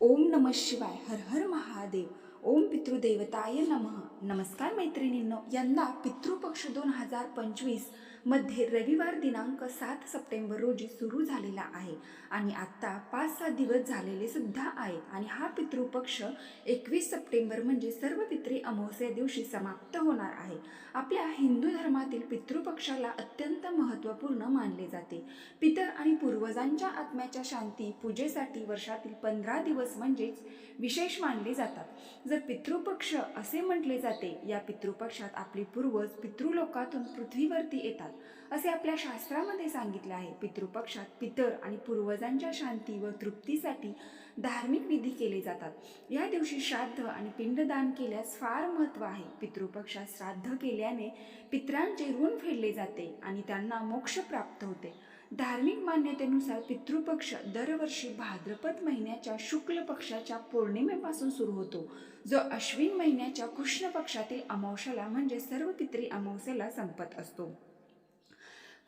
ओम नम शिवाय हर हर महादेव. ओम पितृदेवताय नमः. नमस्कार मैत्रिणींनो यंदा पितृपक्ष दोन हजार पंचवीस मध्ये रविवार दिनांक सात सप्टेंबर रोजी सुरू झालेला आहे आणि आत्ता पाच सहा दिवस झालेले सुद्धा आहे. आणि हा पितृपक्ष एकवीस सप्टेंबर म्हणजे सर्व पित्री अमावस्या दिवशी समाप्त होणार आहे. आपल्या हिंदू धर्मातील पितृपक्षाला अत्यंत महत्त्वपूर्ण मानले जाते. पितर आणि पूर्वजांच्या आत्म्याच्या शांती पूजेसाठी वर्षातील पंधरा दिवस म्हणजेच विशेष मानले जातात. जर पितृपक्ष असे म्हटले जाते या पितृपक्षात आपले पूर्वज पितृलोकातून पृथ्वीवरती येतात. असे आपल्या शास्त्रामध्ये सांगितले आहे. पितृपक्षात पितर आणि पूर्वजांच्या शांती व तृप्तीसाठी धार्मिक विधी केले जातात. या दिवशी श्राद्ध आणि पिंडदान केल्यास फार महत्त्व आहे. पितृपक्षात श्राद्ध केल्याने पित्रांचे ऋण फेडले जाते आणि त्यांना मोक्ष प्राप्त होते. धार्मिक मान्यतेनुसार पितृपक्ष दरवर्षी भाद्रपद महिन्याच्या शुक्ल पक्षाच्या पौर्णिमेपासून सुरू होतो जो अश्विन महिन्याच्या कृष्ण पक्षातील अमावस्याला म्हणजे सर्व पितरी अमावस्याला संपत असतो.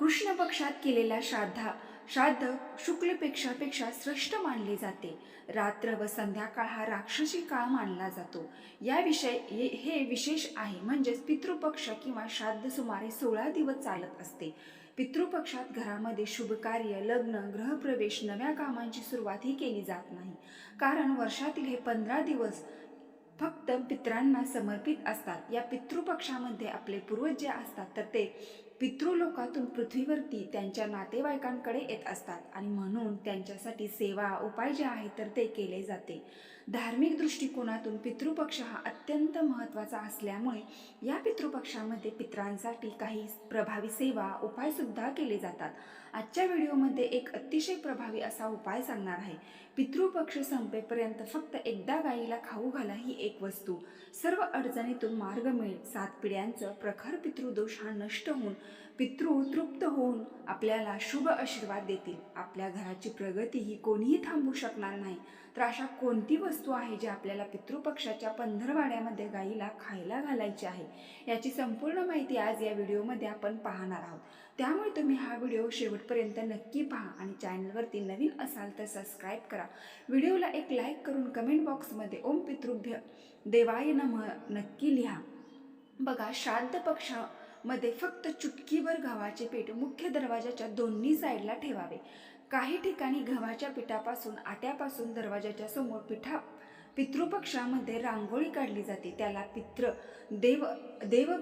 कृष्ण पक्षात केलेल्या श्राद्धा श्राद्ध शुक्लपेक्षापेक्षा श्रेष्ठ मानले जाते. रात्र व संध्याकाळ हा राक्षसी काळ मानला जातो. या विषय हे- हे विशेष आहे. म्हणजेच पितृपक्ष किंवा श्राद्ध सुमारे सोळा दिवस चालत असते. पितृपक्षात घरामध्ये शुभ कार्य लग्न गृहप्रवेश नव्या कामांची सुरुवात ही केली जात नाही. कारण वर्षातील हे पंधरा दिवस फक्त पित्रांना समर्पित असतात. या पितृपक्षामध्ये आपले पूर्वज जे असतात तर ते पितृलोकातून पृथ्वीवरती त्यांच्या नातेवाईकांकडे येत असतात आणि म्हणून त्यांच्यासाठी सेवा उपाय जे आहेत तर ते केले जाते. धार्मिक दृष्टिकोनातून पितृपक्ष हा अत्यंत महत्त्वाचा असल्यामुळे या पितृपक्षामध्ये पित्रांसाठी काही प्रभावी सेवा उपायसुद्धा केले जातात. आजच्या व्हिडिओमध्ये एक अतिशय प्रभावी असा उपाय सांगणार आहे. पितृपक्ष संपेपर्यंत फक्त एकदा गाईला खाऊ घाला ही एक वस्तू. सर्व अडचणीतून मार्ग मिळेल. सात पिढ्यांचं प्रखर पितृदोष हा नष्ट होऊन पितृ तृप्त होऊन आपल्याला शुभ आशीर्वाद देतील. आपल्या घराची प्रगती ही कोणीही थांबू शकणार नाही. तर अशा कोणती वस्तू आहे जी आपल्याला पितृपक्षाच्या पंधरवाड्यामध्ये गाईला खायला घालायची आहे? याची संपूर्ण माहिती आज या व्हिडिओमध्ये आपण पाहणार आहोत. त्यामुळे तुम्ही हा व्हिडिओ शेवटपर्यंत नक्की पहा आणि चॅनलवरती नवीन असाल तर सबस्क्राईब करा. व्हिडिओला एक लाईक करून कमेंट बॉक्समध्ये ओम पितृभ्य देवाय नम नक्की लिहा. बघा श्राद्ध पक्षामध्ये फक्त चुटकीभर गव्हाचे पीठ मुख्य दरवाजाच्या दोन्ही साईडला ठेवावे. काही ठिकाणी गव्हाच्या पिठापासून आट्यापासून दरवाजाच्या समोर पिठा पितृपक्षामध्ये रांगोळी काढली जाते. त्याला पित्र देव देव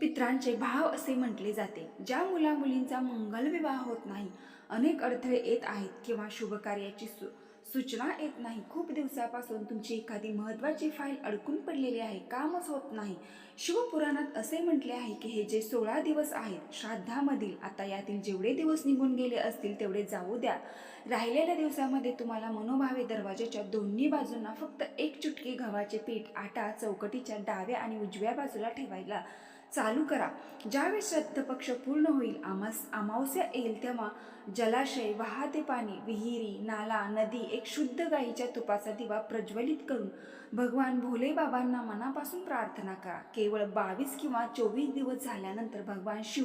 पित्रांचे भाव असे म्हटले जाते ज्या मुला मुलींचा मंगलविवाह होत नाही अनेक अडथळे येत आहेत किंवा शुभकार्याची सु सूचना येत नाही. खूप दिवसापासून तुमची एखादी महत्त्वाची फाईल अडकून पडलेली आहे. कामच होत नाही. शिवपुराणात असे म्हटले आहे की हे जे सोळा दिवस आहेत श्राद्धामधील आता यातील जेवढे दिवस निघून गेले असतील तेवढे जाऊ द्या. राहिलेल्या दिवसामध्ये तुम्हाला मनोभावे दरवाजाच्या दोन्ही बाजूंना फक्त एक चुटकी गव्हाचे पीठ आटा चौकटीच्या डाव्या आणि उजव्या बाजूला ठेवायला चालू करा. ज्यावेळेस श्रद्ध पक्ष पूर्ण होईल आमास अमावस्या येईल तेव्हा जलाशय वाहते पाणी विहिरी नाला नदी एक शुद्ध गाईच्या तुपाचा दिवा प्रज्वलित करून भगवान भोले बाबांना मनापासून प्रार्थना करा. केवळ बावीस किंवा चोवीस दिवस झाल्यानंतर भगवान शिव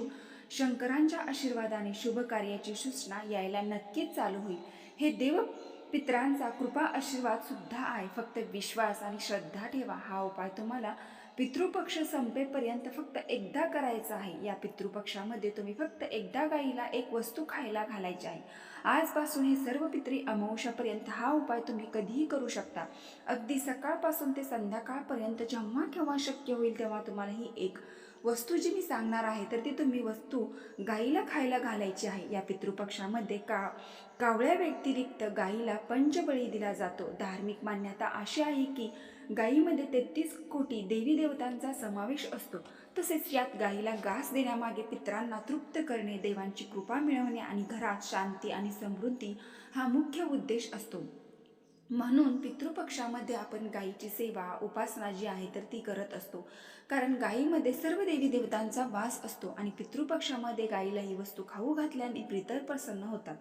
शंकरांच्या आशीर्वादाने शुभ कार्याची सूचना यायला नक्कीच चालू होईल. हे देव पित्रांचा कृपा आशीर्वाद सुद्धा आहे. फक्त विश्वास आणि श्रद्धा ठेवा. हा उपाय तुम्हाला पितृपक्ष संपेपर्यंत फक्त एकदा करायचा आहे. या पितृपक्षामध्ये तुम्ही फक्त एकदा गाईला एक वस्तू खायला घालायची आहे. आजपासून हे सर्व पित्री अमावस्यापर्यंत हा उपाय तुम्ही कधीही करू शकता. अगदी सकाळपासून ते संध्याकाळपर्यंत जेव्हा केव्हा शक्य होईल तेव्हा तुम्हाला ही एक वस्तू जी मी सांगणार आहे तर ती तुम्ही वस्तू गाईला खायला घालायची आहे. या पितृपक्षामध्ये का कावळ्या व्यतिरिक्त गाईला पंचबळी दिला जातो. धार्मिक मान्यता अशी आहे की गाईमध्ये तेहतीस कोटी देवी देवतांचा समावेश असतो. तसेच यात गाईला घास देण्यामागे पित्रांना तृप्त करणे देवांची कृपा मिळवणे आणि घरात शांती आणि समृद्धी हा मुख्य उद्देश असतो. म्हणून पितृपक्षामध्ये आपण गायीची सेवा उपासना जी आहे तर ती करत असतो. कारण गायीमध्ये सर्व देवी देवतांचा वास असतो आणि पितृपक्षामध्ये गायीला ही वस्तू खाऊ घातल्याने प्रितर प्रसन्न होतात.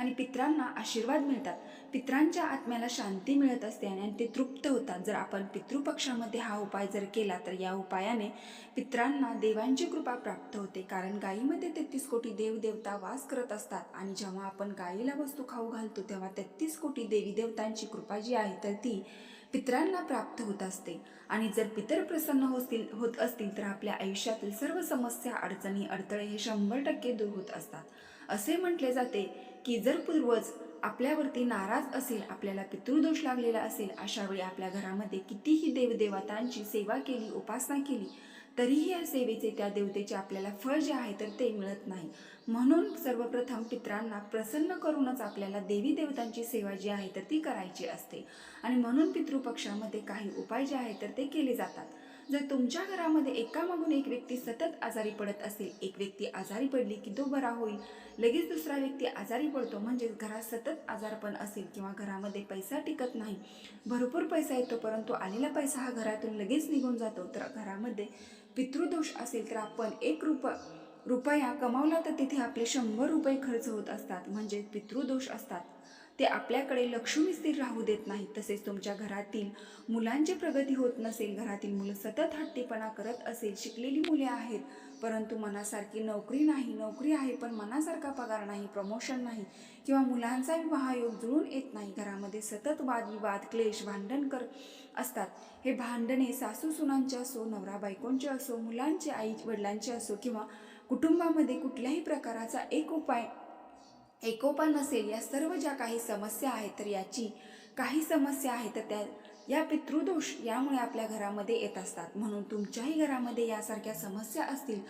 आणि पित्रांना आशीर्वाद मिळतात. पित्रांच्या आत्म्याला शांती मिळत असते आणि ते तृप्त होतात. जर आपण पितृपक्षामध्ये हा उपाय जर केला तर या उपायाने पित्रांना देवांची कृपा प्राप्त होते. कारण गायीमध्ये तेहतीस कोटी देवदेवता वास करत असतात आणि जेव्हा आपण गायीला वस्तू खाऊ घालतो तेव्हा तेहतीस कोटी देवी देवतांची कृपा जी आहे तर ती पित्रांना प्राप्त होत असते. आणि जर पितर प्रसन्न होतील होत असतील तर आपल्या आयुष्यातील सर्व समस्या अडचणी अडथळे हे शंभर टक्के दूर होत असतात. असे म्हटले जाते की जर पूर्वज आपल्यावरती नाराज असेल आपल्याला पितृदोष लागलेला असेल अशा वेळी आपल्या घरामध्ये कितीही देवदेवतांची सेवा केली उपासना केली तरीही या सेवेचे त्या देवतेचे आपल्याला फळ जे आहे तर ते मिळत नाही. म्हणून सर्वप्रथम पित्रांना प्रसन्न करूनच आपल्याला देवी देवतांची सेवा जी आहे तर ती करायची असते. आणि म्हणून पितृपक्षामध्ये काही उपाय जे आहे तर ते केले जातात. जर तुमच्या घरामध्ये एकामागून एक व्यक्ती सतत आजारी पडत असेल एक व्यक्ती आजारी पडली की तो बरा होईल. लगेच दुसरा व्यक्ती आजारी पडतो म्हणजेच घरात सतत आजारपण असेल किंवा घरामध्ये पैसा टिकत नाही. भरपूर पैसा येतो परंतु आलेला पैसा हा घरातून लगेच निघून जातो. तर घरामध्ये पितृदोष असेल तर आपण एक रुप रुपया कमावला तर तिथे आपले शंभर रुपये खर्च होत असतात. म्हणजे पितृदोष असतात. ते आपल्याकडे लक्ष्मी स्थिर राहू देत नाही तसेच तुमच्या घरातील मुलांची प्रगती होत नसेल घरातील मुलं सतत हट्टीपणा करत असेल शिकलेली मुले आहेत परंतु मनासारखी नोकरी नाही नोकरी आहे पण मनासारखा पगार नाही प्रमोशन नाही किंवा मुलांचा विवाहयोग जुळून येत नाही. घरामध्ये सतत वादविवाद क्लेश भांडण कर असतात. हे भांडणे सासू सुनांचे असो नवरा बायकोंचे असो मुलांचे आई वडिलांचे असो किंवा कुटुंबामध्ये कुठल्याही प्रकाराचा एक उपाय एकोपा नसेल या सर्व ज्या काही समस्या आहेत तर याची काही समस्या आहेत तर त्या या पितृदोष यामुळे आपल्या घरामध्ये येत असतात. म्हणून तुमच्याही घरामध्ये यासारख्या समस्या असतील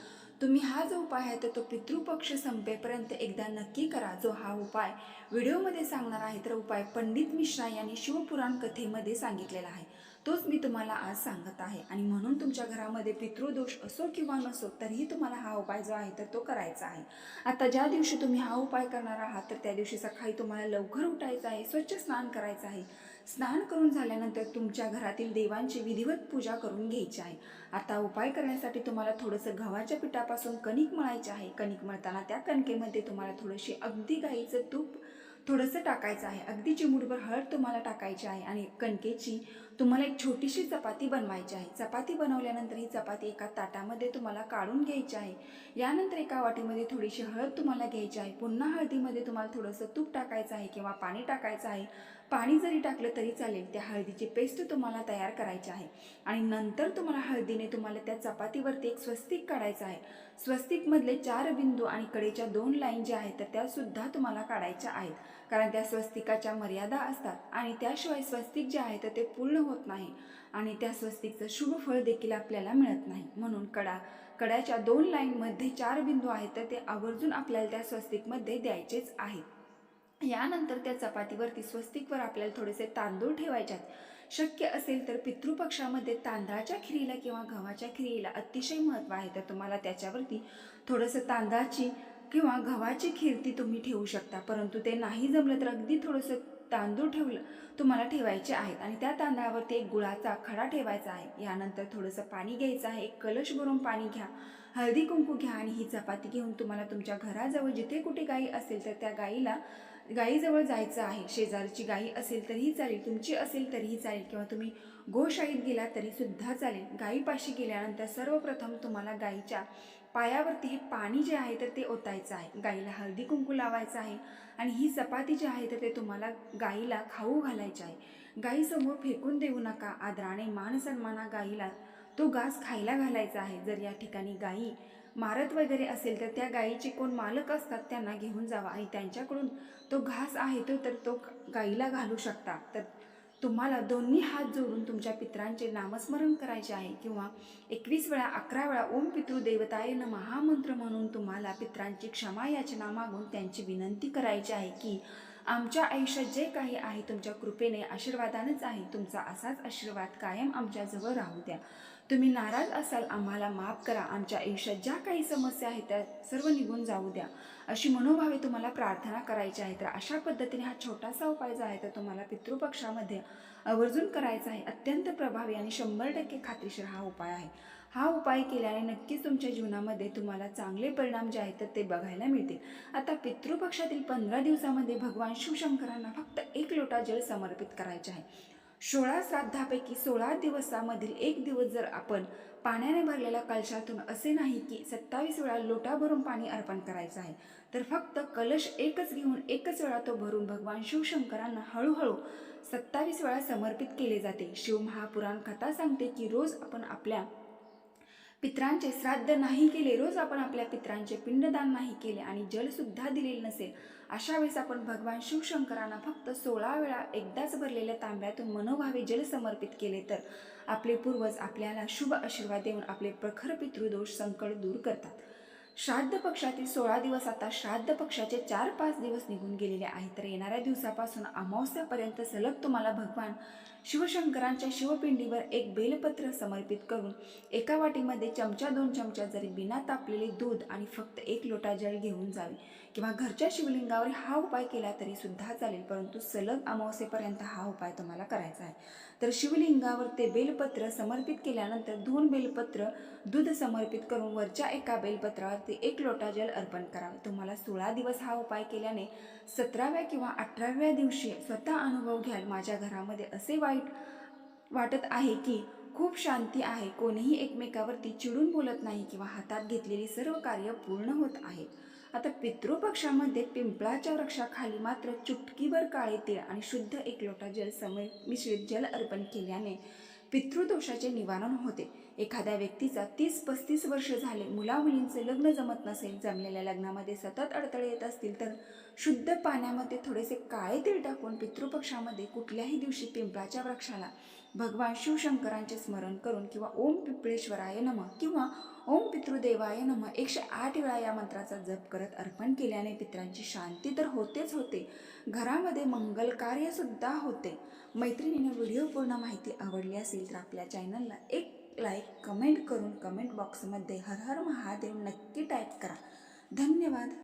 तुम्ही हा जो उपाय आहे तर तो पितृपक्ष संपेपर्यंत एकदा नक्की करा. जो हा उपाय व्हिडिओमध्ये सांगणार आहे तर उपाय पंडित मिश्रा यांनी शिवपुराण कथेमध्ये सांगितलेला आहे. तोच मी तुम्हाला आज सांगत आहे. आणि म्हणून तुमच्या घरामध्ये पितृदोष असो किंवा नसो तरीही तुम्हाला हा उपाय जो आहे तर तो करायचा आहे. आता ज्या दिवशी तुम्ही हा उपाय करणार आहात तर त्या दिवशी सकाळी तुम्हाला लवकर उठायचं आहे स्वच्छ स्नान करायचं आहे. स्नान करून झाल्यानंतर तुमच्या घरातील देवांची विधिवत पूजा करून घ्यायची आहे. आता उपाय करण्यासाठी तुम्हाला थोडंसं गव्हाच्या पिठापासून कणिक मळायचे आहे. कणिक मळताना त्या कणकेमध्ये तुम्हाला थोडीशी अगदी गाईचं तूप थोडंसं टाकायचं आहे. अगदी चिमूटभर हळद तुम्हाला टाकायची आहे आणि कणकेची तुम्हाला एक छोटीशी चपाती बनवायची आहे. चपाती बनवल्यानंतर ही चपाती एका ताटामध्ये तुम्हाला काढून घ्यायची आहे. यानंतर एका वाटीमध्ये थोडीशी हळद तुम्हाला घ्यायची आहे. पुन्हा हळदीमध्ये तुम्हाला थोडंसं तूप टाकायचं आहे किंवा पाणी टाकायचं आहे. पाणी जरी टाकलं तरी चालेल त्या हळदीची पेस्ट तुम्हाला तयार करायची आहे. आणि नंतर तुम्हाला हळदीने तुम्हाला त्या चपातीवरती एक स्वस्तिक काढायचं आहे. स्वस्तिकमधले चार बिंदू आणि कडेच्या दोन लाईन ज्या आहेत तर त्यासुद्धा तुम्हाला काढायच्या आहेत. कारण त्या स्वस्तिकाच्या मर्यादा असतात आणि त्याशिवाय स्वस्तिक जे आहे तर ते पूर्ण होत नाही. आणि त्या स्वस्तिकचं शुभ फळ देखील आपल्याला मिळत नाही. म्हणून कडा कड्याच्या दोन लाईनमध्ये चार बिंदू आहेत तर ते आवर्जून आपल्याला त्या स्वस्तिकमध्ये द्यायचेच आहेत. यानंतर त्या चपातीवरती स्वस्तिकवर आपल्याला थोडेसे तांदूळ ठेवायचे आहेत शक्य असेल तर पितृपक्षामध्ये तांदळाच्या खिरीला किंवा गव्हाच्या खिरीला अतिशय महत्त्व आहे. तर तुम्हाला त्याच्यावरती थोडंसं तांदळाची किंवा गव्हाची खीर ती तुम्ही ठेवू शकता. परंतु ते नाही जमलं तर अगदी थोडंसं तांदूळ ठेवलं तुम्हाला ठेवायचे आहेत. आणि त्या तांदळावरती एक गुळाचा खडा ठेवायचा आहे. यानंतर थोडंसं पाणी घ्यायचं आहे. एक कलश भरून पाणी घ्या. हळदी कुंकू घ्या. आणि ही चपाती घेऊन तुम्हाला तुमच्या घराजवळ जिथे कुठे गाई असेल तर त्या गाईला गाईजवळ जायचं आहे शेजारची गाई असेल तरीही चालेल तुमची असेल तरीही चालेल किंवा तुम्ही गोशाळेत गेला तरीसुद्धा चालेल. गाईपाशी गेल्यानंतर सर्वप्रथम तुम्हाला गाईच्या पायावरती हे पाणी जे आहे तर ते ओतायचं आहे. गाईला हळदी कुंकू लावायचं आहे आणि ही चपाती जी आहे तर ते तुम्हाला गाईला खाऊ घालायचे आहे. गाईसमोर फेकून देऊ नका आदराने मान सन्माना गाईला तो घास खायला घालायचा आहे. जर या ठिकाणी गाई मारत वगैरे असेल तर त्या गाईचे कोण मालक असतात त्यांना घेऊन जावा. आणि त्यांच्याकडून तो घास आहे तो तर तो गाईला घालू शकता. तर तुम्हाला दोन्ही हात जोडून तुमच्या पित्रांचे नामस्मरण करायचे आहे. किंवा एकवीस वेळा अकरा वेळा ओम पितृदेवताय महामंत्र म्हणून तुम्हाला पित्रांची क्षमा याचना मागून त्यांची विनंती करायची आहे की आमच्या आयुष्यात जे काही आहे तुमच्या कृपेने आशीर्वादानेच आहे. तुमचा असाच आशीर्वाद कायम आमच्याजवळ राहू द्या. तुम्ही नाराज असाल आम्हाला माफ करा. आमच्या आयुष्यात ज्या काही समस्या आहेत त्या सर्व निघून जाऊ द्या. अशी मनोभावे तुम्हाला प्रार्थना करायची आहे. तर अशा पद्धतीने हा छोटासा उपाय जो आहे तर तुम्हाला पितृपक्षामध्ये आवर्जून करायचा आहे. अत्यंत प्रभावी आणि शंभर टक्के खात्रीशीर हा उपाय आहे. हा उपाय केल्याने नक्कीच तुमच्या जीवनामध्ये तुम्हाला चांगले परिणाम जे आहेत तर ते बघायला मिळतील. आता पितृपक्षातील पंधरा दिवसामध्ये भगवान शिवशंकरांना फक्त एक लोटा जल समर्पित करायचे आहे. सोळा श्राद्धापैकी सोळा दिवसामधील एक दिवस जर आपण पाण्याने भरलेल्या कलशातून असे नाही की सत्तावीस वेळा लोटा भरून पाणी अर्पण करायचं आहे तर फक्त कलश एकच घेऊन एकच वेळा तो भरून भगवान शिवशंकरांना हळूहळू सत्तावीस वेळा समर्पित केले जाते. शिवमहापुराण कथा सांगते की रोज आपण आपल्या पित्रांचे श्राद्ध नाही केले रोज आपण आपल्या पित्रांचे पिंडदान नाही केले आणि जलसुद्धा दिलेले नसेल अशा वेळेस आपण भगवान शिवशंकरांना फक्त सोळा वेळा एकदाच भरलेल्या तांब्यातून मनोभावे जल समर्पित केले तर आपले पूर्वज आपल्याला शुभ आशीर्वाद देऊन आपले प्रखर पितृदोष संकट दूर करतात. श्राद्ध पक्षातील सोळा दिवस आता श्राद्ध पक्षाचे चार पाच दिवस निघून गेलेले आहेत. तर येणाऱ्या दिवसापासून अमावस्यापर्यंत सलग तुम्हाला भगवान शिवशंकरांच्या शिवपिंडीवर एक बेलपत्र समर्पित करून एका वाटीमध्ये चमचा दोन चमचा जरी बिना तापलेले दूध आणि फक्त एक लोटा जल घेऊन जावे. किंवा घरच्या शिवलिंगावर हा उपाय केला तरी सुद्धा चालेल परंतु सलग अमावस्येपर्यंत हा उपाय तुम्हाला करायचा आहे. तर शिवलिंगावर ते बेलपत्र समर्पित केल्यानंतर दोन बेलपत्र दूध समर्पित करून वरच्या एका बेलपत्रावरती एक लोटा जल अर्पण करावे. तुम्हाला सोळा दिवस हा उपाय केल्याने सतराव्या किंवा अठराव्या दिवशी स्वतः अनुभव घ्याल. माझ्या घरामध्ये असे वाईट वाटत आहे की खूप शांती आहे. कोणीही एकमेकावरती चिडून बोलत नाही किंवा हातात घेतलेली सर्व कार्य पूर्ण होत आहे. आता पितृपक्षामध्ये पिंपळाच्या वृक्षाखाली मात्र चुटकीभर काळे तीळ आणि शुद्ध एक लोटा जल समय मिश्रित जल अर्पण केल्याने पितृदोषाचे निवारण होते. एखाद्या व्यक्तीचा तीस पस्तीस वर्ष झाले मुलामुलींचे लग्न जमत नसेल जमलेल्या लग्नामध्ये सतत अडथळे येत असतील तर शुद्ध पाण्यामध्ये थोडेसे काळे तीळ टाकून पितृपक्षामध्ये कुठल्याही दिवशी पिंपळाच्या वृक्षाला भगवान शिवशंकरांचे स्मरण करून किंवा ओम पिपळेश्वराय नम किंवा ओम पितृदेवाय नम एकशे आठ वेळा या मंत्राचा जप करत अर्पण केल्याने पित्रांची शांती तर होतेच होते. घरामध्ये मंगल कार्यसुद्धा होते. मैत्रिणीने व्हिडिओ पूर्ण माहिती आवडली असेल तर आपल्या चॅनलला एक लाईक कमेंट करून कमेंट बॉक्समध्ये हर हर महादेव नक्की टाईप करा. धन्यवाद.